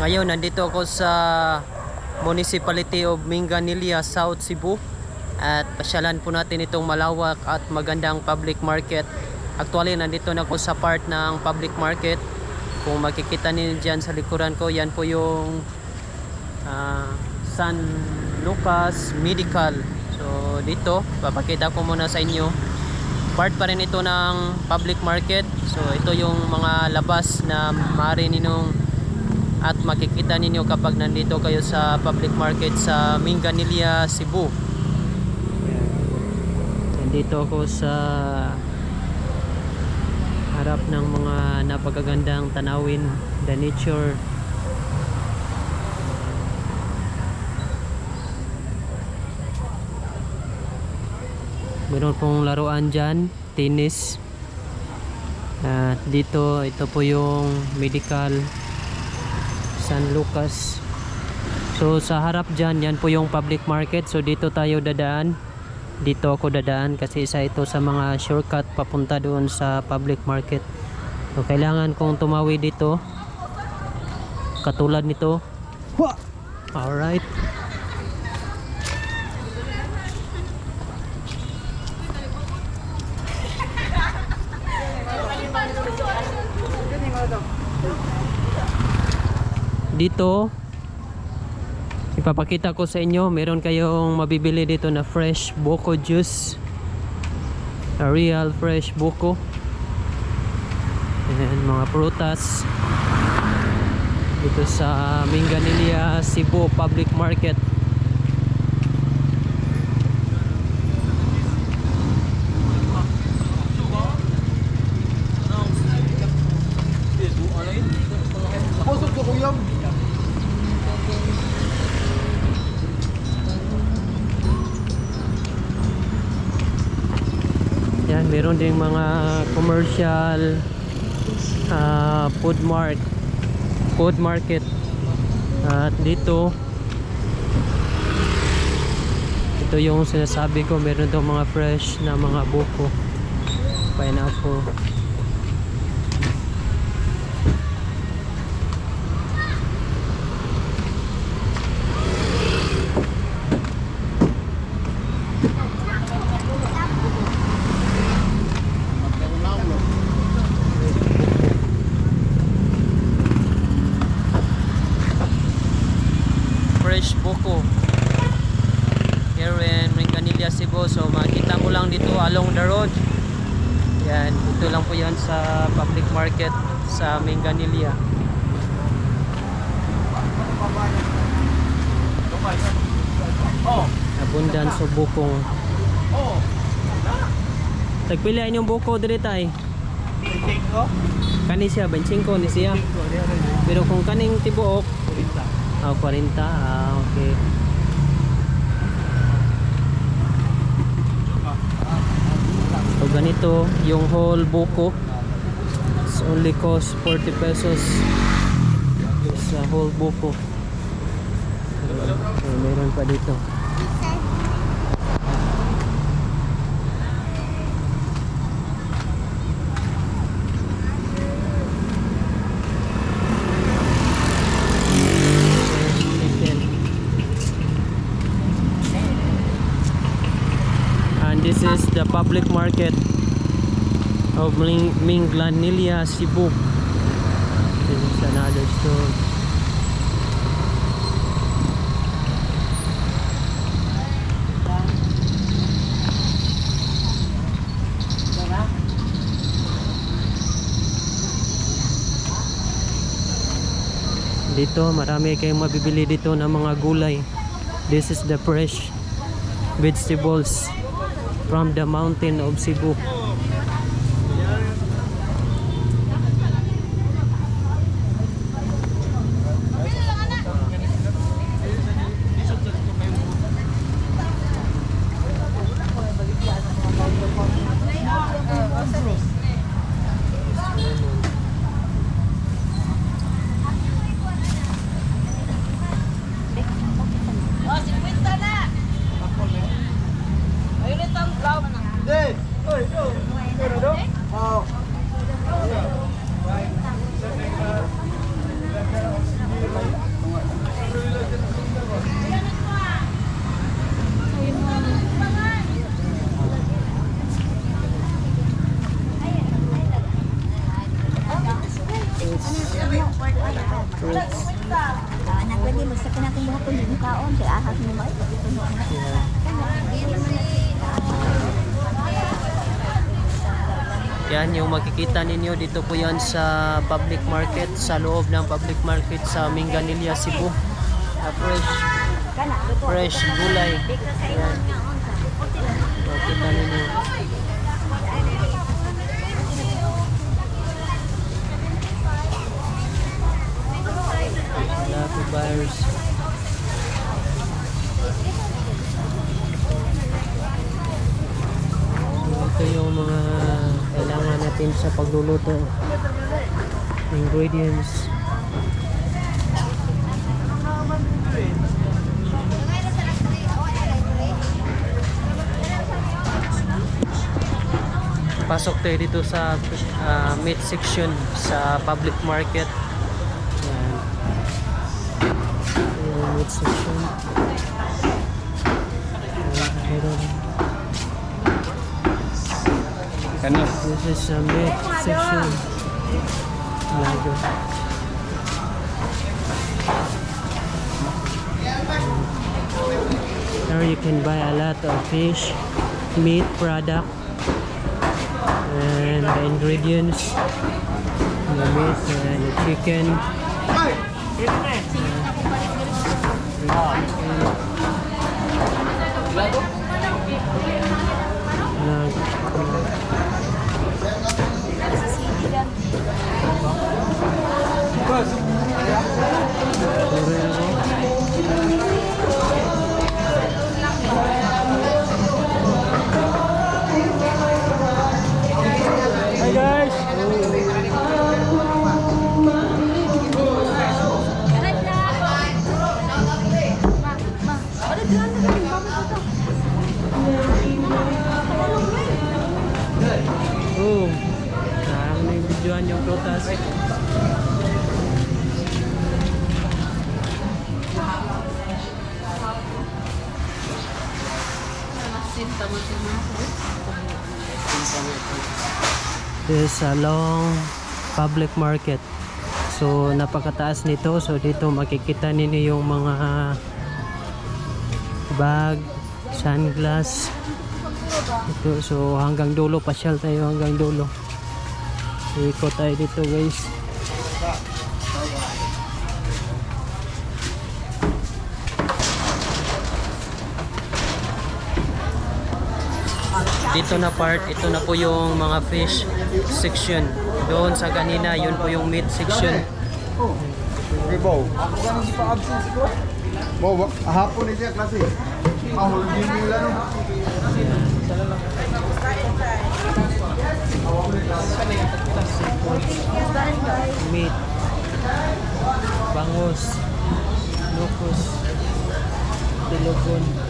Ngayon, nandito ako sa Municipality of Minganilla, South Cebu. At pasyalan po natin itong malawak at magandang public market. Actually, nandito na ako sa part ng public market. Kung makikita niyo dyan sa likuran ko, yan po yung ah, San Lucas Medical. So, dito, papakita ko muna sa inyo. Part pa rin ito ng public market. So, ito yung mga labas na maaari ninyong at makikita ninyo kapag nandito kayo sa public market sa Minganilla, Cebu. Nandito ako sa harap ng mga napakagandang tanawin, the nature. Meron pong laruan dyan, tennis. At dito, ito po yung medical San Lucas. So sa harap dyan, yan po yung public market. So dito tayo dadaan. Dito ako dadaan kasi isa ito sa mga shortcut papunta doon sa public market. So kailangan kong tumawi dito. Katulad nito. Alright. Dito ipapakita ko sa inyo meron kayong mabibili dito na fresh buko juice a real fresh buko and mga prutas dito sa Minganilla Cebu Public Market Pusok ko kuyang. Meron ding mga commercial ah, food mart food market. At dito ito yung sinasabi ko meron daw mga fresh na mga buko pineapple fresh buko here in Minganilla, Cebu so makita mo lang dito along the road yan, dito lang po yan sa public market sa Minganilla Oh. abundance of bukong Oh. tagpilihan yung buko diri tay Take ko. kani siya 25 ni siya pero kung kaning tibuok ah 40 ah okay. So ganito yung whole buko it's only cost 40 pesos. Sa whole buko. So, meron pa dito chicken. And this is the public market of Ming Minglanilla, Cebu. This is another store. Dito, marami kayong mabibili dito ng mga gulay. This is the fresh vegetables from the mountain of Cebu. Sa kanatong buhat ko din kaon kay ahas mo ba ito puno na. Yan yung makikita ninyo dito po yan sa public market, sa loob ng public market sa Minganilla, Cebu. Ah, fresh, fresh gulay. Yan. Makikita ninyo. Buyers. Ito yung mga kailangan natin sa pagluluto. Ingredients. Pasok tayo dito sa ah, meat section sa public market. Section. Ayan, meron. Kani? This is a meat section. Lago. Here you can buy a lot of fish, meat product, and the ingredients, the meat and the chicken. Hi is a long public market. So napakataas nito. So dito makikita ninyo yung mga bag, sunglass. Ito, so hanggang dulo, pasyal tayo hanggang dulo. Ikot tayo dito guys. Dito na part, ito na po yung mga fish section. Doon sa kanina, yun po yung meat section. Ribo. Ako ganun si pa-absence ko. Mo, ba? Ahapon ni siya klase. Ahol din nila no. meat, bangus, locust, tilogon.